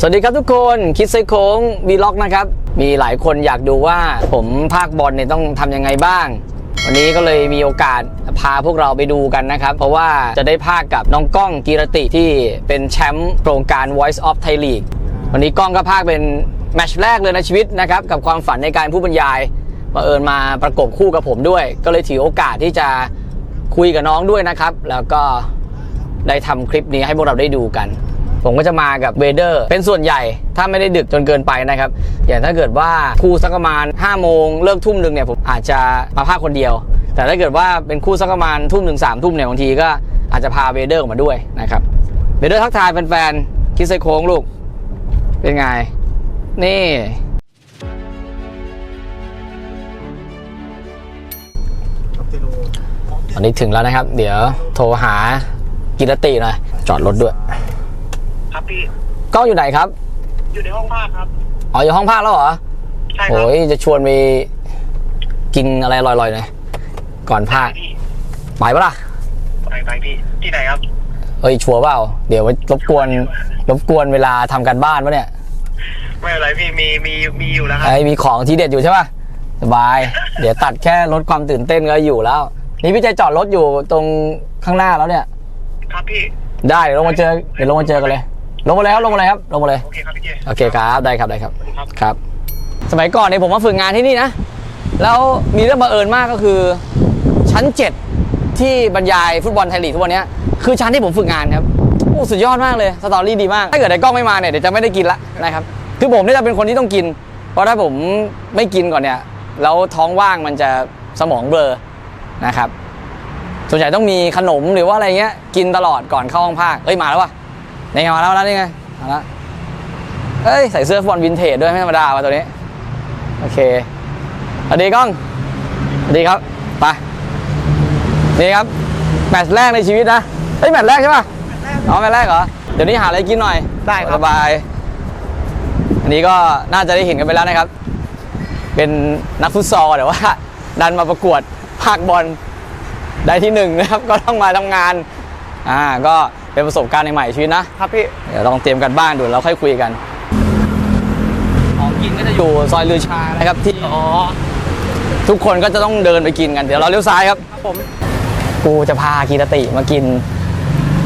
สวัสดีครับทุกคนคิดไซโค้งวีล็อกนะครับ มีหลายคนอยากดูว่าผมภาคบอลเนี่ยต้องทำยังไงบ้าง วันนี้ก็เลยมีโอกาสพาพวกเราไปดูกันนะครับ เพราะว่าจะได้ภาคกับน้องก้องกีรติที่เป็นแชมป์โครงการ Voice of Thai League วันนี้ก้องก็ภาคเป็นแมชแรกเลยในชีวิตนะครับ กับความฝันในการผู้บรรยายมาเอิญมาประกบคู่กับผมด้วย ก็เลยถือโอกาสที่จะคุยกับน้องด้วยนะครับ แล้วก็ได้ทำคลิปนี้ให้พวกเราได้ดูกัน ผมก็จะมากับเวเดอร์เป็นส่วนใหญ่ถ้าไม่ได้ดึกจนเกินไปนะครับ อย่างถ้าเกิดว่าคู่สักประมาณ5โมงเลิกทุ่มหนึ่งเนี่ยผมอาจจะมาภาคคนเดียว แต่ถ้าเกิดว่าเป็นคู่สักประมาณทุ่มหนึ่งสามทุ่มเนี่ยบางทีก็อาจจะพาเวเดอร์ออกมาด้วยนะครับเวเดอร์ทักทายแฟนๆคิดไซโค้งลูก เป็นไง นี่ตอนนี้ถึงแล้วนะครับ เดี๋ยวโทรหากิรติหน่อยจอดรถด้วย ครับพี่ กล้องอยู่ไหนครับ อยู่ในห้องภาคครับ อ๋อ อยู่ห้องพักแล้วเหรอ ใช่ครัโอ้ยจะชวนไปกินอะไรลอยๆหน่อยก่อนภาคพี่ไปปะล่ะ ไปไปพี่ ที่ไหนครับ เอ้ยชัวร์เปล่า เดี๋ยวรบกวนรบกวนเวลาทำการบ้านปะเนี่ยไม่เป็นไรพี่ มี มี มีอยู่แล้วครับ ไอ้มีของทีเด็ดอยู่ใช่ปะสบาย เดี๋ยวตัดแค่ลดความตื่นเต้นก็อยู่แล้ว นี่พี่ใจจอดรถอยู่ตรงข้างหน้าแล้วเนี่ย ครับพี่ ได้เดี๋ยวลงมาเจอเดี๋ยวลงมาเจอกันเลย ลงมาเลยครับลงมาเลยครับลงมาเลยโอเคครับพี่เจโอเคครับได้ครับได้ครับสวัสดีครับครับ สมัยก่อนเนี่ยผมมาฝึกงานที่นี่นะ แล้วมีเรื่องบังเอิญมากก็คือ ชั้น 7 ที่บรรยายฟุตบอลไทยลีกทุกวันเนี้ยคือชั้นที่ผมฝึกงานครับโอ้สุดยอดมากเลยสตอรี่ดีมาก ถ้าเกิดไอ้กล้องไม่มาเนี่ยเดี๋ยวจะไม่ได้กินละนะครับคือผมเนี่ยจะเป็นคนที่ต้องกิน เพราะถ้าผมไม่กินก่อนเนี่ยแล้วท้องว่างมันจะสมองเบลอนะครับส่วนใหญ่ต้องมีขนมหรือว่าอะไรเงี้ยกินตลอดก่อนเข้าห้องภาคเอ้ยมาแล้ววะ นี่ไงมาแล้วมาแล้วนี่ไงมาแล้วเอ้ยใส่เสื้อฟุตบอลวินเทจด้วยไม่ธรรมดาว่ะตัวนี้ โอเคสวัสดีกล้องสวัสดีครับไปนี่ครับแมตช์แรกในชีวิตนะเฮ้ยแมตช์แรกใช่ป่ะอ๋อแมตช์แรกเหรอเดี๋ยวนี้หาอะไรกินหน่อยได้ครับสบาย อันนี้ก็น่าจะได้เห็นกันไปแล้วนะครับ เป็นนักฟุตซอลแต่ว่า ดันมาประกวดภาคบอลได้ที่หนึ่งนะครับ ก็ต้องมาทำงานอ่าก็ เป็นประสบการณ์ใหม่ๆในชีวิตนะครับพี่ เดี๋ยวลองเตรียมกันบ้านดูแล้วค่อยคุยกัน ของกินก็จะอยู่ซอยลือชานะครับที่อ๋อทุกคนก็จะต้องเดินไปกินกัน เดี๋ยวเราเลี้ยวซ้ายครับ ครับผม กูจะพากีรติมากิน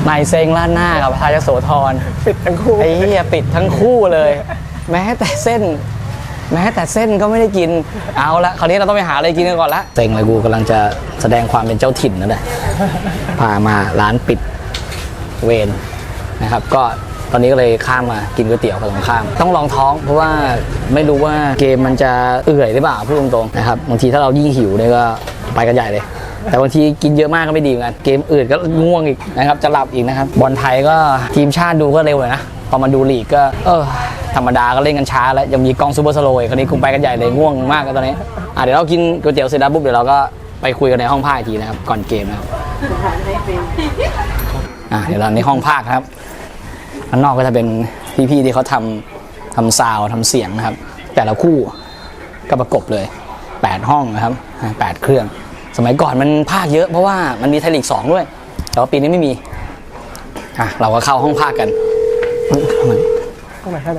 นายเซงล้านหน้ากับทายโสธรปิดทั้งคู่ ไอ้เหี้ยปิดทั้งคู่เลย แม้แต่เส้น แม้แต่เส้นก็ไม่ได้กินเอาละคราวนี้เราต้องไปหาอะไรกินกันก่อนละเซ็งเลยกูกำลังจะแสดงความเป็นเจ้าถิ่นนั่นแหละพามาร้านปิด เวรนะครับก็ตอนนี้ก็เลยข้ามมากินก๋วยเตี๋ยวฝั่งตรงข้าม ต้องลองท้องเพราะว่าไม่รู้ว่าเกมมันจะเอื่อยหรือเปล่าพูดตรงๆนะครับบางทีถ้าเรายิ่งหิวเนี่ยก็ไปกันใหญ่เลย แต่บางทีกินเยอะมากก็ไม่ดีเหมือนกันเกมอื่นก็ง่วงอีกนะครับจะหลับอีกนะครับบอลไทยก็ทีมชาติดูก็เร็วเลยนะพอมาดูลีกก็เออธรรมดาก็เล่นกันช้าแล้วยังมีกองซูเปอร์สโลว์คราวนี้คุมไปกันใหญ่เลยง่วงมากกันตอนนี้อะเดี๋ยวเรากินก๋วยเตี๋ยวเสร็จแล้วปุ๊บเดี๋ยวเราก็ไปคุยกันในห้องผ้าอีกทีนะครับก่อนเกมนะครับ อะเดี๋ยวเราในห้องภาคครับข้างนอกก็จะเป็นพี่ๆที่เขาทำทำซาวด์ทำเสียงนะครับ แต่ละคู่ก็ประกบเลย 8 ห้องนะครับอะ8เครื่อง สมัยก่อนมันภาคเยอะเพราะว่ามันมีไทยลีกสองด้วย แต่ว่าปีนี้ไม่มีอะเราก็เข้าห้องภาคกันห้องไหน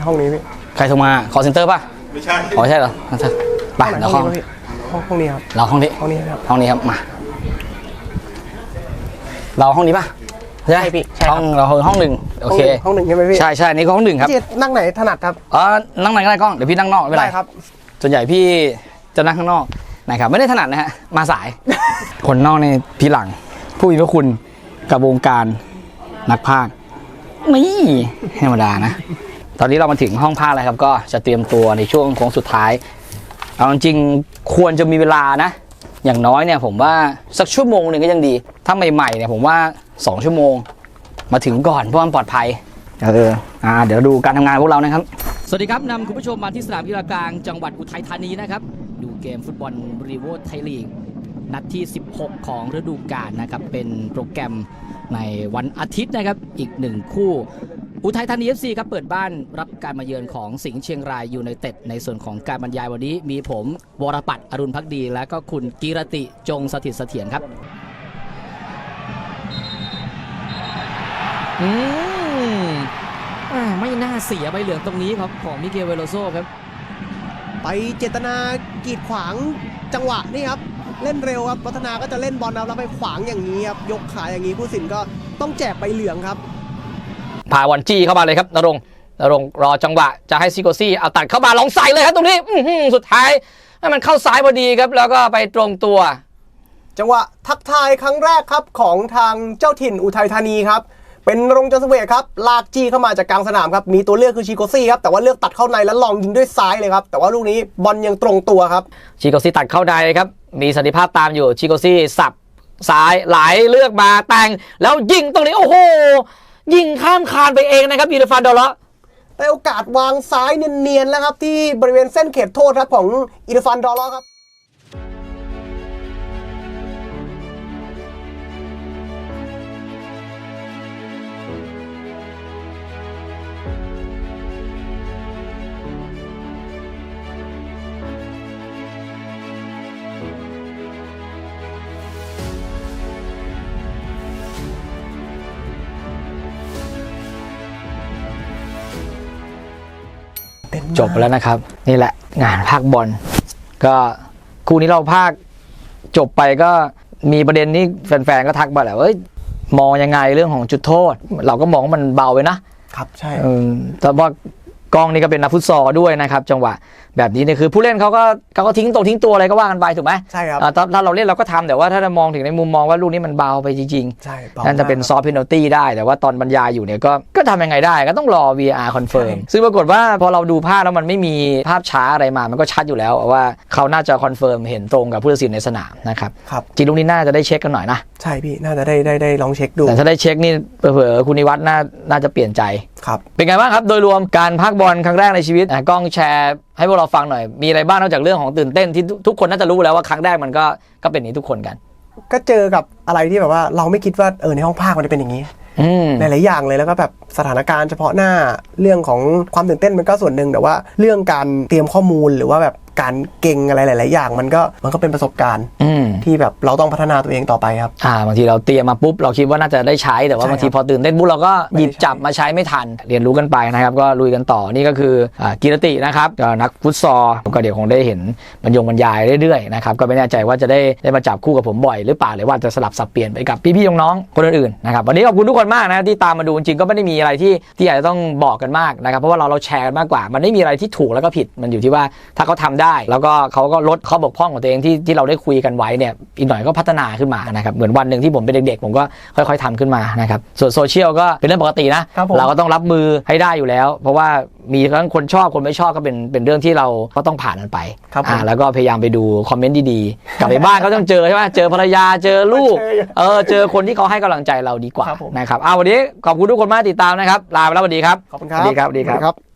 ห้องนี้พี่ใครโทรมาคอเซ็นเตอร์ป่ะไม่ใช่อ๋อใช่เหรอไปเราห้องพี่ห้องห้องนี้ครับเราห้องนี้ห้องนี้ครับห้องนี้ครับมาเราห้องนี้ป่ะ ใช่ใช่พี่ใช่ครับ ห้องเราห้องหนึ่งโอเคห้องหนึ่งใช่ไหมพี่ใช่ใช่นี่ก็ห้องหนึ่งครับพี่นั่งไหนถนัดครับอ๋อนั่งไหนก็ได้กล้องเดี๋ยวพี่นั่งนอกไม่เป็นไรได้ครับ ส่วนใหญ่พี่จะนั่งข้างนอกนะครับไม่ได้ถนัดนะฮะมาสาย คนนอกในพี่หลัง ผู้มีพระคุณกับวงการนักพากย์นี่ธรรมดานะ ตอนนี้เรามาถึงห้องพากย์แล้วครับ ก็จะเตรียมตัวในช่วงโค้งสุดท้าย เอาจริงๆควรจะมีเวลานะ อย่างน้อยเนี่ยผมว่าสักชั่วโมงหนึ่งก็ยังดี ถ้าใหม่ๆเนี่ยผมว่า 2 ชั่วโมง มาถึงก่อนเพราะมันปลอดภัยเอออ่าเดี๋ยวดูการทำงานพวกเรานะครับ สวัสดีครับนำคุณผู้ชมมาที่สนามกีฬากลางจังหวัดอุทัยธานีนะครับ ดูเกมฟุตบอลรีโวไทยลีกนัดที่ 16 ของฤดูกาลนะครับ เป็นโปรแกรมในวันอาทิตย์นะครับ อีกหนึ่งคู่ อุทัยธานี FC ครับเปิดบ้านรับการมาเยือนของสิงห์เชียงรายยูไนเต็ดในส่วนของการบรรยายวันนี้ มีผมวรปัตรอรุณพักดี และก็คุณกีรติจงสถิตเสถียรครับอืมอ่าไม่ไม่น่าเสียใบเหลืองตรงนี้ครับของมิเกลเวโลโซครับ ไปเจตนากีดขวางจังหวะนี่ครับ เล่นเร็วครับวัฒนาก็จะเล่นบอลครับแล้วไปขวางอย่างนี้ครับยกขาอย่างนี้ผู้สินก็ต้องแจกใบเหลืองครับ พาวันจี้เข้ามาเลยครับนรงค์นรงค์รอจังหวะจะให้ซิโกซี่เอาตัดเข้ามาลองใส่เลยครับตรงนี้อื้อหือสุดท้ายให้มันเข้าซ้ายพอดีครับ แล้วก็ไปตรงตัว จังหวะทักทายครั้งแรกครับของทางเจ้าถิ่นอุทัยธานีครับเป็นรงจันทเวศครับลากจี้เข้ามาจากกลางสนามครับมีตัวเลือกคือชิโกซี่ครับแต่ว่าเลือกตัดเข้าในแล้วลองยิงด้วยซ้ายเลยครับแต่ว่าลูกนี้บอลยังตรงตัวครับชิโกซี่ตัดเข้าในครับมีสันติภาพตามอยู่ชิโกซี่สับซ้ายไหลเลือกมาแต่งแล้วยิงตรงนี้โอ้โห ยิงข้ามคานไปเองนะครับอีรฟานดอลเลาะได้โอกาสวางซ้ายเนียนๆแล้วครับที่บริเวณเส้นเขตโทษครับของอิรฟานดอลลอครับ จบแล้วนะครับ นี่แหละงานภาคบอลก็คู่นี้เราภาคจบไปก็มีประเด็นนี้แฟนๆก็ทักมาแหละว่าเอ้ยมองยังไงเรื่องของจุดโทษ เราก็มองว่ามันเบาไปนะครับ ใช่เออแต่ว่า กองนี่ก็เป็นนักฟุตซอลด้วยนะครับจังหวะแบบนี้เนี่ยคือผู้เล่นเขาก็เขาก็ทิ้งตรงทิ้งตัวอะไรก็ว่ากันไปถูกไหมใช่ครับอ่าถ้าถ้าเราเล่นเราก็ทำแต่ว่าถ้าเรามองถึงในมุมมองว่าลูกนี้มันเบาไปจริงใช่บาๆนั่นจะเป็นมากซอฟต์เพน a ลตี้ได้แต่ว่าตอนบรรยายอยู่เนี่ยก็ก็ทำยังไงได้ก็ต้องรอ VR confirm ใช่ซึ่งปรากฏว่าพอเราดูภาพแล้วมันไม่มีภาพช้าอะไรมามันก็ชัดอยู่แล้วว่าเขาน่าจะคอนเฟิร์มเห็นตรงกับผู้ตัดสินในสนามนะครับครับจริงลูกนี้น่าจะได้เช็คกันหน่อยนะใช่พี่น่าจะได้ได้ได้ลองเช็คดูแต่ถ้าได้เช็คนี่เผลอๆคุณนิวัฒน์น่าน่าจะเปลี่ยนใจครับเป็นไงบ้างครับโดยรวมการพักบอลครั้งแรกในชีวิตอะกล้องแชร์ให้พวกเราฟังหน่อย มีอะไรบ้างนอกจากเรื่องของตื่นเต้นที่ทุกทุกคนน่าจะรู้แล้วว่าครั้งแรกมันก็ก็เป็นอย่างนี้ทุกคนกัน ก็เจอกับอะไรที่แบบว่าเราไม่คิดว่าเออในห้องภาคมันจะเป็นอย่างนี้อืมหลายๆอย่างเลยแล้วก็แบบสถานการณ์เฉพาะหน้าเรื่องของความตื่นเต้นมันก็ส่วนหนึ่งแต่ว่าเรื่องการเตรียมข้อมูลหรือว่าแบบ การเก่งอะไรหลาย ๆ อย่าง มันก็มันก็เป็นประสบการณ์อืมที่แบบเราต้องพัฒนาตัวเองต่อไปครับ อ่าบางทีเราเตรียมมาปุ๊บเราคิดว่าน่าจะได้ใช้แต่ว่าใช่บางทีครับพอตื่นเต้นปุ๊บเราก็หยิบไม่ได้ใช้จับมาใช้ไม่ทัน เรียนรู้กันไปนะครับ ก็ลุยกันต่อนี่ก็คืออ่ากีรตินะครับก็นักฟุตซอลก็เดี๋ยวคงได้เห็นบรรยงบรรยายเรื่อยๆนะครับก็ไม่แน่ใจว่าจะได้ได้มาจับคู่กับผมบ่อยหรือเปล่าหรือว่าจะสลับสับเปลี่ยนไปกับพี่ๆน้องๆคนอื่นๆนะครับวันนี้ขอบคุณทุกคนมากนะที่ตามมาดูจริงๆก็ไม่ได้มีอะไรที่ที่อาจจะต้องบอกกันมากนะครับเพราะว่าเราเราแชร์กันมากกว่า มันไม่มีอะไรที่ถูกแล้วก็ผิดมันอยู่ที่ว่าถ้าเขาทำได้ แล้วก็เขาก็ลดข้อบกพร่องของตัวเองที่ที่เราได้คุยกันไว้เนี่ยอีกหน่อยก็พัฒนาขึ้นมานะครับเหมือนวันหนึ่งที่ผมเป็นเด็กๆ ผมก็ค่อย ๆทำขึ้นมานะครับส่วนโซเชียลก็เป็นเรื่องปกตินะครับผมเราก็ต้องรับมือให้ได้อยู่แล้ว เพราะว่ามีทั้งคนชอบคนไม่ชอบก็เป็นเป็นเรื่องที่เราก็ต้องผ่านมันไปครับผมอ่าแล้วก็พยายามไปดูคอมเมนต์ดีๆกลับไปบ้านก็ต้องเจอใช่ไหมเจอภรรยาเจอลูกเจออยู่เออเจอคนที่เขาให้กำลังใจเราดีกว่าครับผมนะครับเอาวันนี้ขอบคุณทุกคนมากที่ติดตามนะครับลาไปแล้วสวัสดีครับขอบคุณครับสวัสดีครับสวัสดีครับครับ